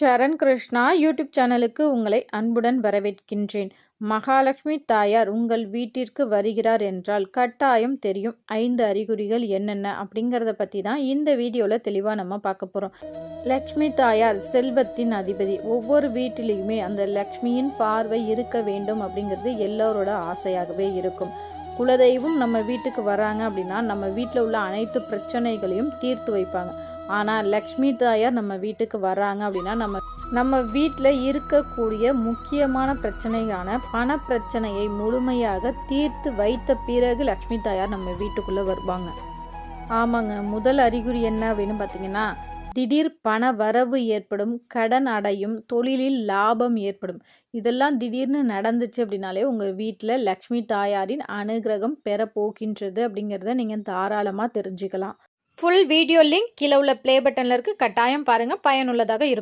சரண் Krishna YouTube சேனலுக்கு உங்களை அன்புடன் வரவேற்கின்றேன். மகாலட்சுமி தாயார் உங்கள் வீட்டிற்கு வருகிறார் என்றால் கட்டாயம் தெரியும் ஐந்து அறிகுறிகள் என்னென்ன அப்படிங்கிறத பற்றி தான் இந்த வீடியோவில் தெளிவாக நம்ம பார்க்க போகிறோம் லக்ஷ்மி தாயார் செல்வத்தின் அதிபதி. ஒவ்வொரு வீட்டிலையுமே அந்த லக்ஷ்மியின் பார்வை இருக்க வேண்டும் அப்படிங்கிறது எல்லோரோட ஆசையாகவே இருக்கும். குலதெய்வம் நம்ம வீட்டுக்கு வராங்க அப்படின்னா நம்ம வீட்டில் உள்ள அனைத்து பிரச்சனைகளையும் தீர்த்து வைப்பாங்க. ஆனால் லக்ஷ்மி தாயார் நம்ம வீட்டுக்கு வராங்க அப்படின்னா நம்ம நம்ம வீட்டில் இருக்கக்கூடிய முக்கியமான பிரச்சனையான பண பிரச்சனையை முழுமையாக தீர்த்து வைத்த பிறகு லக்ஷ்மி தாயார் நம்ம வீட்டுக்குள்ளே வருவாங்க. ஆமாங்க முதல் அறிகுறி என்ன அப்படின்னு பார்த்தீங்கன்னா திடீர் பண வரவு ஏற்படும் கடன் அடையும் தொழிலில் லாபம் ஏற்படும். இதெல்லாம் திடீர்னு நடந்துச்சு அப்படின்னாலே உங்கள் வீட்டில் லக்ஷ்மி தாயாரின் அனுகிரகம் பெற போகின்றது அப்படிங்கிறத நீங்கள் தாராளமாக தெரிஞ்சுக்கலாம். ஃபுல் வீடியோ லிங்க் கீழே உள்ள ப்ளே பட்டனில் இருக்குது கட்டாயம் பாருங்கள் பயனுள்ளதாக இருக்கும்.